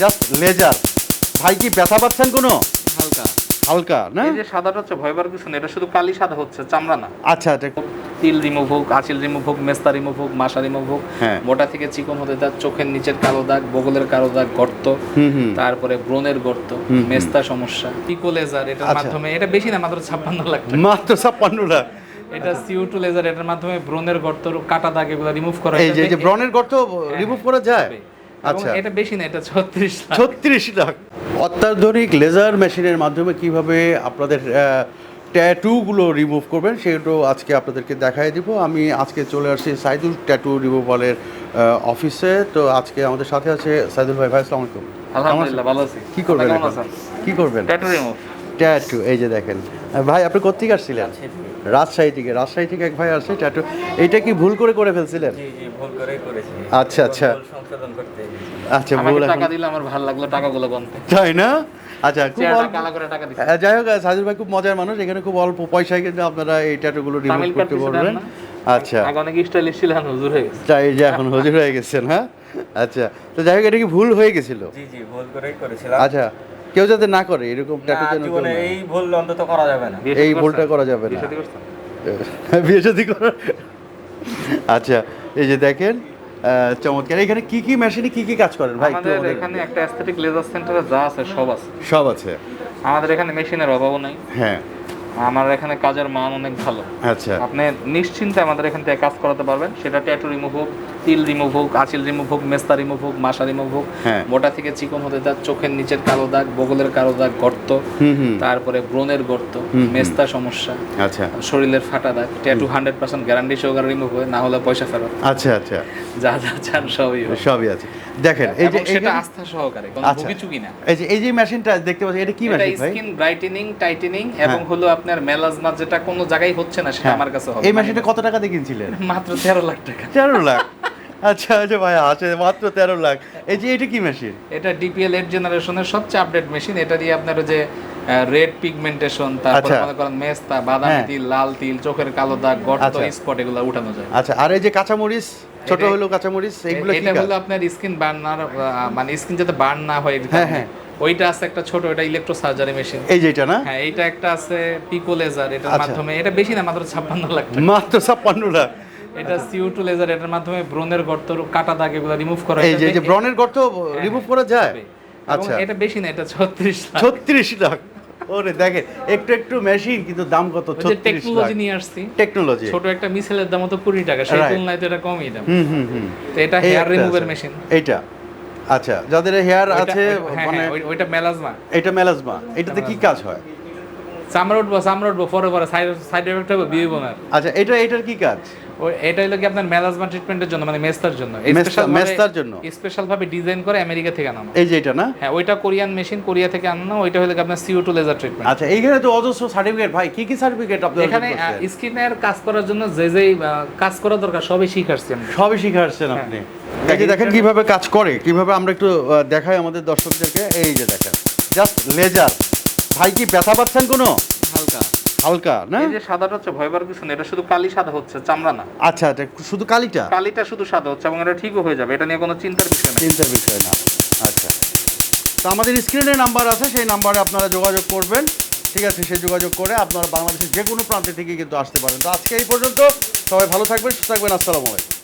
Just laser. ভাই কি ব্যথা পাচ্ছেন কোনো? হালকা। হালকা না? এই যে সাদাটা হচ্ছে ভয় পাওয়ার কিছু না এটা শুধু কালি সাদা হচ্ছে চামড়া না। আচ্ছা এটা তিল রিমুভ হোক আচিল রিমুভ হোক মেস্তা রিমুভ হোক মাসা রিমুভ হোক হ্যাঁ। মোটা থেকে চিকন হতে তার চোখের নিচের কালো দাগ বগলের কালো দাগ গর্ত তারপরে ব্রণের গর্ত। মেস্তা সমস্যা পিকো লেজার এটার আচ্ছা। মাধ্যমে এটা বেশি না মাত্র ছাপ্পান্ন লাখ মাত্র ছাপ্পান্ন লাখ। এটা সিউ টু লেজার এটার মাধ্যমে ব্রণের গর্ত কাটা দাগ এগুলো রিমুভ করা এই যে এটা যে বে- ব্রনের গর্ত রিমুভ করা যায়। আচ্ছা। এটা বেশি না এটা ছত্রিশ ছত্রিশ লাখ। অত্যাধুনিক লেজার মেশিনের মাধ্যমে কীভাবে আপনাদের ট্যাটুগুলো রিমুভ করবেন সেটাও আজকে আপনাদেরকে দেখাই দিব। আমি আজকে চলে আসছি সাইদুল ট্যাটু রিমুভালের অফিসে। তো আজকে আমাদের সাথে আছে সাইদুল ভাই। ভাই আসসালামু আলাইকুম। আলহামদুলিল্লাহ ভালো আছি। কি করবেন কি করবেন ট্যাটু রিমুভ। ট্যাটু এই যে দেখেন। ভাই আপনি কোথেকে আসছিলেন? রাজশাহী থেকে রাজশাহী থেকে এক ভাই আসছে ট্যাটু। এটা কি ভুল করে করে ফেলছিলেন? জি জি ভুল করেই করেছি। আচ্ছা, আচ্ছা। সংশোধন করতে আচ্ছা ভুল টাকা দিলে আমার ভালো লাগল টাকাগুলো গনতে তাই না? আচ্ছা খুব করে হ্যাঁ, যাই হোক সাজিদ ভাই খুব মজার মানুষ। এখানে খুব অল্প পয়সায় কিন্তু আপনারা এই ট্যাটুগুলো রিমুভ করতে পারবেন। আচ্ছা। আগে অনেক স্টাইলিশ ছিলেন হুজুর হয়ে গেছে। তাই যে এখন হজুর হয়ে গেছেন হ্যাঁ? আচ্ছা। তো যাই হোক এটা কি ভুল হয়ে গেছিল? জি জি ভুল করেই করেছিলাম। আচ্ছা। কেউ যাতে না করে এরকম এই ভুল অন্তত করা যাবে না। এই ভুলটা করা যাবে বিয়ে না। বিয়ে শাদী করার আচ্ছা এই যে দেখেন আহ, চমৎকার। এখানে কি কি মেশিনে কি কি কাজ করেন? ভাই আমাদের- এখানে একটা অ্যাস্থেটিক লেজার সেন্টারে যা আছে সব আছে। সব আছে। আমাদের এখানে মেশিনের অভাবও নাই। হ্যাঁ। আমার এখানে কাজের মান অনেক ভালো। আচ্ছা। আপনি নিশ্চিন্তে আমাদের এখান থেকে কাজ করাতে পারবেন। সেটা ট্যাটু রিমুভ হোক তিল রিমুভ হোক আচিল রিমুভ হোক মেস্তা রিমুভ হোক মাসা রিমুভ হোক হ্যাঁ। মোটা থেকে চিকন হতে চোখের নিচের কালো দাগ বগলের কালো দাগ গর্ত তারপরে ব্রণের গর্ত। মেস্তা সমস্যা আচ্ছা। শরীরের ফাটা দাগ ট্যাটু হান্ড্রেড পার্সেন্ট গ্যারান্টি সহকারে রিমুভ হয় না হলে পয়সা ফেরত। আচ্ছা আচ্ছা। যা যা চান সবই সবই আছে। দেখেন এই যে সেটা আস্থা সহকারে কোনো আচ্ছা। না। এই যে এই যে মেশিনটা দেখতে পাচ্ছি এটা কি মেশিন ভাই? স্কিন ব্রাইটেনিং টাইটেনিং এবং হলো আপনার মেলাজমা যেটা কোনো জায়গায় হচ্ছে না সেটা হ্যাঁ। আমার কাছে হবে এই মেশিনটা কত টাকা দিয়ে কিনছিলেন মাত্র তেরো লাখ টাকা তেরো লাখ আচ্ছা আচ্ছা ভাই আছে মাত্র তেরো লাখ এই যে এটা কি মেশিন এটা ডিপিএল এইট জেনারেশনের সবচেয়ে আপডেট মেশিন এটা দিয়ে আপনার যে রেড পিগমেন্টেশন তারপরে আচ্ছা। মনে করেন মেস্তা বাদামি হ্যাঁ। তিল লাল তিল চোখের কালো দাগ গর্ত আচ্ছা। স্পট এগুলো উঠানো যায় আচ্ছা আর এই যে কাঁচামরিচ ছোট হলো কাঁচামরিচ এগুলো এটা হলো আপনার স্কিন বার্নার মানে স্কিন যাতে বার্ন না হয় হ্যাঁ, হ্যাঁ। ওইটা আছে একটা ছোট এটা ইলেকট্রো সার্জারি মেশিন এই যে এটা না? হ্যাঁ এইটা একটা আছে পিকো লেজার এটার আচ্ছা। মাধ্যমে। এটা বেশি না মাত্র ছাপ্পান্ন লাখ মাত্র ছাপ্পান্ন লাখ। এটা সিউ টু লেজার এটার মাধ্যমে ব্রণের গর্ত কাটা দাগ এগুলো রিমুভ করা এই যে যে ব্রনের গর্ত রিমুভ করা যায়? আচ্ছা। এটা বেশি না এটা ছত্রিশ লাখ। ছত্রিশ লাখ। ওরে দেখেন একটু একটু মেশিন কিন্তু দাম কত? টেকনোলজি নিয়ে আসছি। টেকনোলজি ছোট একটা মিসেলের দাম তো কুড়ি টাকা সেই. তুলনায় তো এটা কমই দাম। হুম হুম হুম। তো এটা হেয়ার রিমুভের মেশিন এইটা। আচ্ছা যাদের হেয়ার আছে মানে ওইটা মেলাজমা এটা মেলাজমা এটাতে কি কাজ হয়? চামড়া উঠবো চামড়া উঠবো পরে পরে সাইড সাইড এফেক্ট হবে বিয়ে বোনার আচ্ছা এটা এটার কি কাজ? এটা হলো কি আপনার মেলাজমা ট্রিটমেন্টের জন্য মানে মেস্তার জন্য। মেস্তার জন্য? স্পেশাল ভাবে ডিজাইন করে আমেরিকা থেকে আনানো। এই যে এটা না? হ্যাঁ ওইটা কোরিয়ান মেশিন কোরিয়া থেকে আনানো ওইটা হলো কি আপনার সিও টু লেজার ট্রিটমেন্ট আচ্ছা এইখানে তো অজস্র সার্টিফিকেট ভাই কি কি সার্টিফিকেট আপনারা এখানে স্কিনের কাজ করার জন্য যে যে কাজ করা দরকার সবই শিখাচ্ছি আমরা। সবই শিখাচ্ছেন আপনি। এই যে দেখেন কীভাবে কাজ করে কীভাবে আমরা একটু দেখাই আমাদের দর্শকদেরকে। এই যে দেখেন জাস্ট লেজার ভাই কি ব্যথা পাচ্ছেন কোনো? হালকা। হালকা না? এই যে সাদাটা হচ্ছে ভয় পাওয়ার কিছু না এটা শুধু কালি সাদা হচ্ছে চামড়া না। আচ্ছা আচ্ছা শুধু কালিটা? কালিটা শুধু সাদা হচ্ছে এবং এটা ঠিকও হয়ে যাবে এটা নিয়ে কোনো চিন্তার বিষয় না চিন্তার বিষয় না। আচ্ছা। তো আমাদের স্ক্রিনে নাম্বার আছে সেই নাম্বারে আপনারা যোগাযোগ করবেন। ঠিক আছে সে যোগাযোগ করে আপনারা বাংলাদেশের যে কোনো প্রান্তে থেকে কিন্তু আসতে পারেন। তো আজকে এই পর্যন্ত সবাই ভালো থাকবেন সুস্থ থাকবেন আসসালামু আলাইকুম।